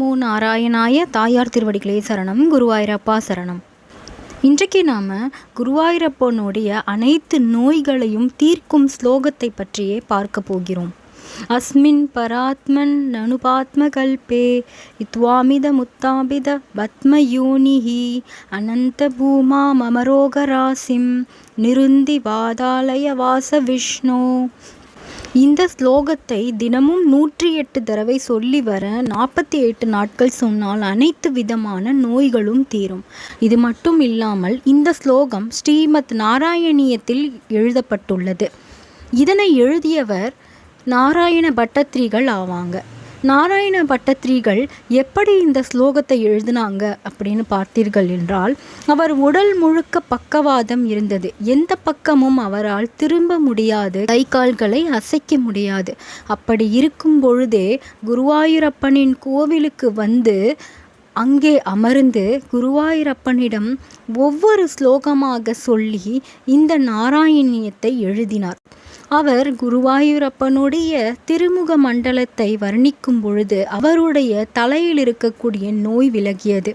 நமோ நாராயணாய தாயார் திருவடிகளே சரணம் குருவாயூரப்பா சரணம். இன்றைக்கு நாம் குருவாயூரப்பனுடைய அனைத்து நோய்களையும் தீர்க்கும் ஸ்லோகத்தை பற்றியே பார்க்க போகிறோம். அஸ்மின் பராத்மன் நனுபாத்மகல்பே இத்வாமித முத்தாபித பத்மயோனிஹி அனந்த பூமா மமரோகராசிம் நிருந்தி வாதாலய வாச விஷ்ணு. இந்த ஸ்லோகத்தை தினமும் நூற்றி எட்டு தடவை சொல்லி வர நாற்பத்தி எட்டு நாட்கள் சொன்னால் அனைத்து விதமான நோய்களும் தீரும். இது மட்டும் இல்லாமல் இந்த ஸ்லோகம் ஸ்ரீமத் நாராயணியத்தில் எழுதப்பட்டுள்ளது. இதனை எழுதியவர் நாராயண பட்டத்ரிகள் ஆவாங்க. நாராயண பட்டத்ரீகள் எப்படி இந்த ஸ்லோகத்தை எழுதினாங்க அப்படின்னு பார்த்தீர்கள் என்றால் அவர் உடல் முழுக்க பக்கவாதம் இருந்தது. எந்த பக்கமும் அவரால் திரும்ப முடியாது கை கால்களை அசைக்க முடியாது. அப்படி இருக்கும் பொழுதே குருவாயூரப்பனின் கோவிலுக்கு வந்து அங்கே அமர்ந்து குருவாயூரப்பனிடம் ஒவ்வொரு ஸ்லோகமாக சொல்லி இந்த நாராயணியத்தை எழுதினார். அவர் குருவாயூரப்பனுடைய திருமுக மண்டலத்தை வர்ணிக்கும் பொழுது அவருடைய தலையில் இருக்கக்கூடிய நோய் விலகியது.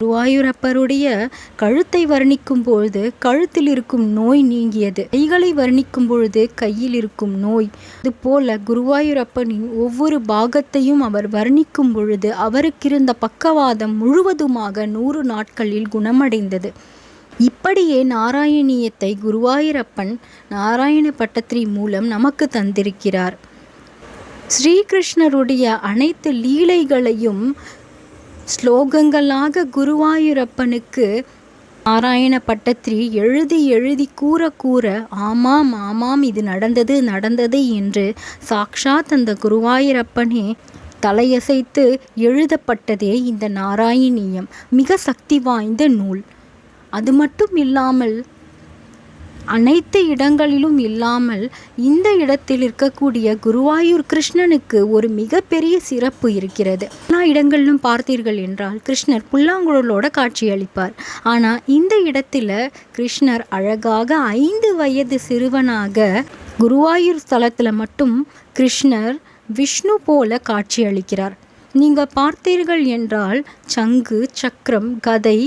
குருவாயூரப்பருடைய கழுத்தை வர்ணிக்கும் பொழுது கழுத்தில் இருக்கும் நோய் நீங்கியது. கைகளை வர்ணிக்கும் பொழுது கையில் இருக்கும் நோய். அதுபோல குருவாயூரப்பனின் ஒவ்வொரு பாகத்தையும் அவர் வர்ணிக்கும் பொழுது அவருக்கிருந்த பக்கவாதம் முழுவதுமாக நூறு நாட்களில் குணமடைந்தது. இப்படியே நாராயணியத்தை குருவாயூரப்பன் நாராயண பட்டத்திரி மூலம் நமக்கு தந்திருக்கிறார். ஸ்ரீகிருஷ்ணருடைய அனைத்து லீலைகளையும் ஸ்லோகங்களாக குருவாயூரப்பனுக்கு நாராயண பட்டத்திரி எழுதி எழுதி கூற கூற ஆமாம் ஆமாம் இது நடந்தது நடந்தது என்று சாக்ஷாத் அந்த குருவாயூரப்பனே தலையசைத்து எழுதப்பட்டதே இந்த நாராயணியம் மிக சக்தி வாய்ந்த நூல். அது மட்டும் இல்லாமல் அனைத்து இடங்களிலும் இல்லாமல் இந்த இடத்தில் இருக்கக்கூடிய குருவாயூர் கிருஷ்ணனுக்கு ஒரு மிகப்பெரிய சிறப்பு இருக்கிறது. எல்லா இடங்களிலும் பார்த்தீர்கள் என்றால் கிருஷ்ணர் புல்லாங்குழலோட காட்சியளிப்பார். ஆனால் இந்த இடத்துல கிருஷ்ணர் அழகாக ஐந்து வயது சிறுவனாக குருவாயூர் ஸ்தலத்தில் மட்டும் கிருஷ்ணர் விஷ்ணு போல காட்சியளிக்கிறார். நீங்கள் பார்த்தீர்கள் என்றால் சங்கு சக்கரம் கதை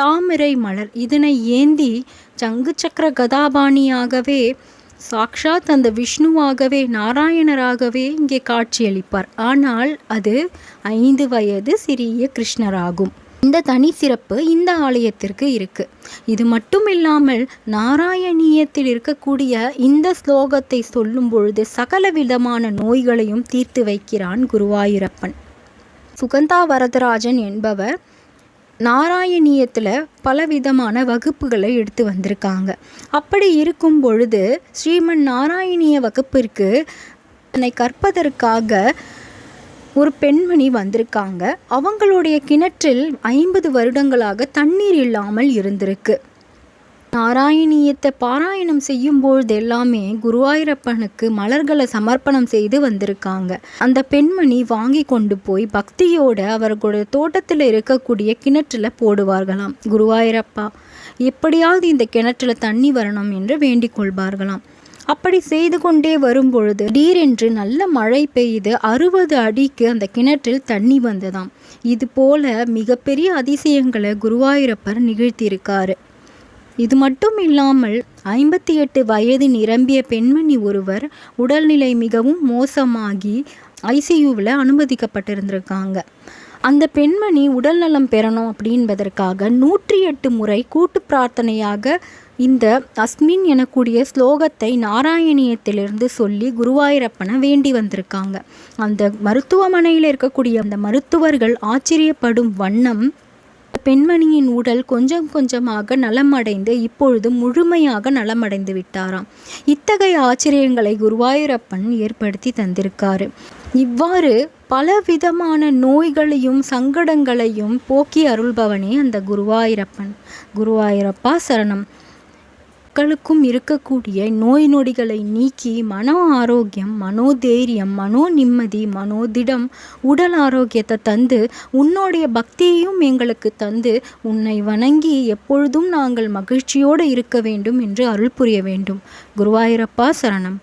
தாமரை மலர். இதனை ஏந்தி சங்கு சக்கர கதாபாணியாகவே சாக்ஷாத் அந்த விஷ்ணுவாகவே நாராயணராகவே இங்கே காட்சியளிப்பார். ஆனால் அது ஐந்து வயது சிறிய கிருஷ்ணராகும். இந்த தனி சிறப்பு இந்த ஆலயத்திற்கு இருக்கு. இது மட்டும் இல்லாமல் நாராயணியத்தில் இருக்கக்கூடிய இந்த ஸ்லோகத்தை சொல்லும் பொழுது சகல விதமான நோய்களையும் தீர்த்து வைக்கிறான் குருவாயூரப்பன். சுகந்தா வரதராஜன் என்பவர் நாராயணியத்தில் பலவிதமான வகுப்புகளை எடுத்து வந்திருக்காங்க. அப்படி இருக்கும் பொழுது ஸ்ரீமன் நாராயணிய வகுப்பிற்கு தன்னை கற்பதற்காக ஒரு பெண்மணி வந்திருக்காங்க. அவங்களுடைய கிணற்றில் ஐம்பது வருடங்களாக தண்ணீர் இல்லாமல் இருந்திருக்கு. நாராயணியத்தை பாராயணம் செய்யும் பொழுது எல்லாமே குருவாயூரப்பனுக்கு மலர்களை சமர்ப்பணம் செய்து வந்திருக்காங்க. அந்த பெண்மணி வாங்கி கொண்டு போய் பக்தியோட அவர்களுடைய தோட்டத்தில் இருக்கக்கூடிய கிணற்றில் போடுவார்களாம். குருவாயூரப்பா எப்படியாவது இந்த கிணற்றில் தண்ணி வரணும் என்று வேண்டிக் கொள்வார்களாம். அப்படி செய்து கொண்டே வரும்பொழுது திடீரென்று நல்ல மழை பெய்து அறுபது அடிக்கு அந்த கிணற்றில் தண்ணி வந்ததாம். இது போல மிகப்பெரிய அதிசயங்களை குருவாயூரப்பர் நிகழ்த்தியிருக்காரு. இது மட்டும் இல்லாமல் ஐம்பத்தி எட்டு வயது நிரம்பிய பெண்மணி ஒருவர் உடல்நிலை மிகவும் மோசமாகி ஐசியூவில் அனுமதிக்கப்பட்டிருந்திருக்காங்க. அந்த பெண்மணி உடல்நலம் பெறணும் அப்படின்பதற்காக நூற்றி எட்டு முறை கூட்டு பிரார்த்தனையாக இந்த அஸ்மின் எனக்கூடிய ஸ்லோகத்தை நாராயணியத்திலிருந்து சொல்லி குருவாயூரப்பனை வேண்டி வந்திருக்காங்க. அந்த மருத்துவமனையில் இருக்கக்கூடிய அந்த மருத்துவர்கள் ஆச்சரியப்படும் வண்ணம் பெண்மணியின் உடல் கொஞ்சம் கொஞ்சமாக நலமடைந்து இப்பொழுது முழுமையாக நலமடைந்து விட்டாராம். இத்தகைய ஆச்சரியங்களை குருவாயூரப்பன் ஏற்படுத்தி தந்திருக்காரு. இவ்வாறு பலவிதமான நோய்களையும் சங்கடங்களையும் போக்கி அருள்பவனே அந்த குருவாயூரப்பன். குருவாயூரப்பா சரணம். மக்களுக்கும் இருக்கக்கூடிய நோய் நொடிகளை நீக்கி மன ஆரோக்கியம் மனோதைரியம் மனோ நிம்மதி மனோதிடம் உடல் ஆரோக்கியத்தை தந்து உன்னுடைய பக்தியையும் எங்களுக்கு தந்து உன்னை வணங்கி எப்பொழுதும் நாங்கள் மகிழ்ச்சியோடு இருக்க வேண்டும் என்று அருள் புரிய வேண்டும். குருவாயூரப்பா சரணம்.